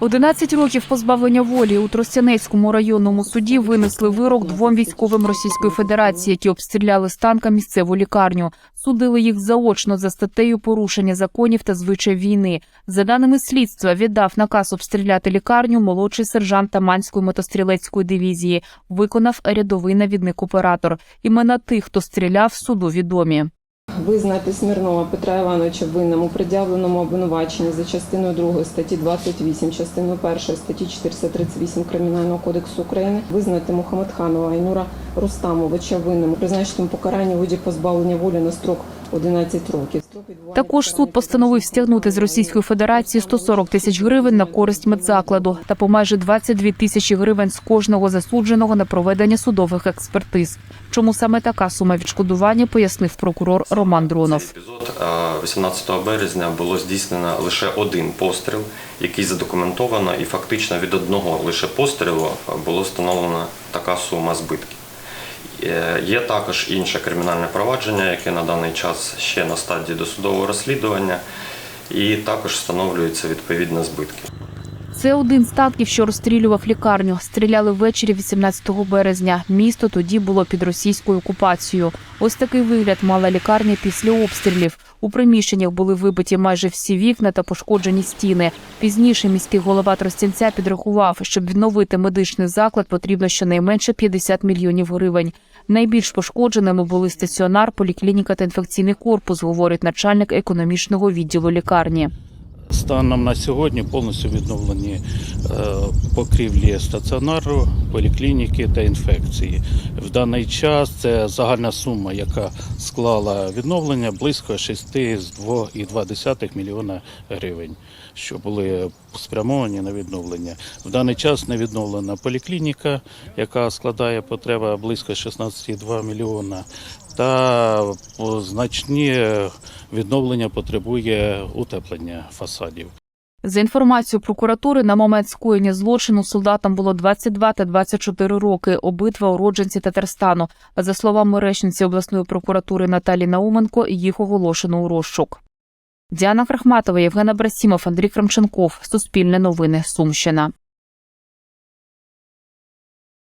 11 років позбавлення волі у Тростянецькому районному суді винесли вирок двом військовим Російської Федерації, які обстріляли з танка місцеву лікарню. Судили їх заочно за статтею порушення законів та звичаїв війни. За даними слідства, віддав наказ обстріляти лікарню молодший сержант Таманської мотострілецької дивізії. Виконав рядовий навідник-оператор. Імена тих, хто стріляв, суду відомі. Визнати Смірнова Петра Івановича винним у пред'явленому обвинуваченні за частиною 2 статті 28, частиною 1 статті 438 Кримінального кодексу України, визнати Мухамедханова Айнура Рустамовича винним, призначити йому покарання у виді позбавлення волі на строк 11 років. Також суд постановив стягнути з Російської Федерації 140 тисяч гривень на користь медзакладу та по майже 22 тисячі гривень з кожного засудженого на проведення судових експертиз. Чому саме така сума відшкодування, пояснив прокурор Роман Дронов. Цей епізод е, 18 березня було здійснено лише один постріл, який задокументовано, і фактично від одного лише пострілу було встановлено така сума збитків. Е, Є також інше кримінальне провадження, яке на даний час ще на стадії досудового розслідування, і також встановлюються відповідні збитки. Це один з танків, що розстрілював лікарню. Стріляли ввечері 18 березня. Місто тоді було під російською окупацією. Ось такий вигляд мала лікарня після обстрілів. У приміщеннях були вибиті майже всі вікна та пошкоджені стіни. Пізніше міський голова Тростянця підрахував, щоб відновити медичний заклад, потрібно щонайменше 50 мільйонів гривень. Найбільш пошкодженими були стаціонар, поліклініка та інфекційний корпус, говорить начальник економічного відділу лікарні. Станом на сьогодні повністю відновлені е, покрівлі стаціонару, поліклініки та інфекції. В даний час це загальна сума, яка склала відновлення близько 6,2 мільйона гривень, що були спрямовані на відновлення. В даний час не відновлена поліклініка, яка складає потреба близько 16,2 мільйона. Та о, значні відновлення потребує утеплення фасадів. За інформацією прокуратури, на момент скоєння злочину солдатам було 22 та 24 роки. Обидва уродженці Татарстану. А за словами речниці обласної прокуратури Наталі Науменко, їх оголошено у розшук. Діана Крахматова, Євгена Брасімов, Андрій Крамченков. Суспільне новини. Сумщина.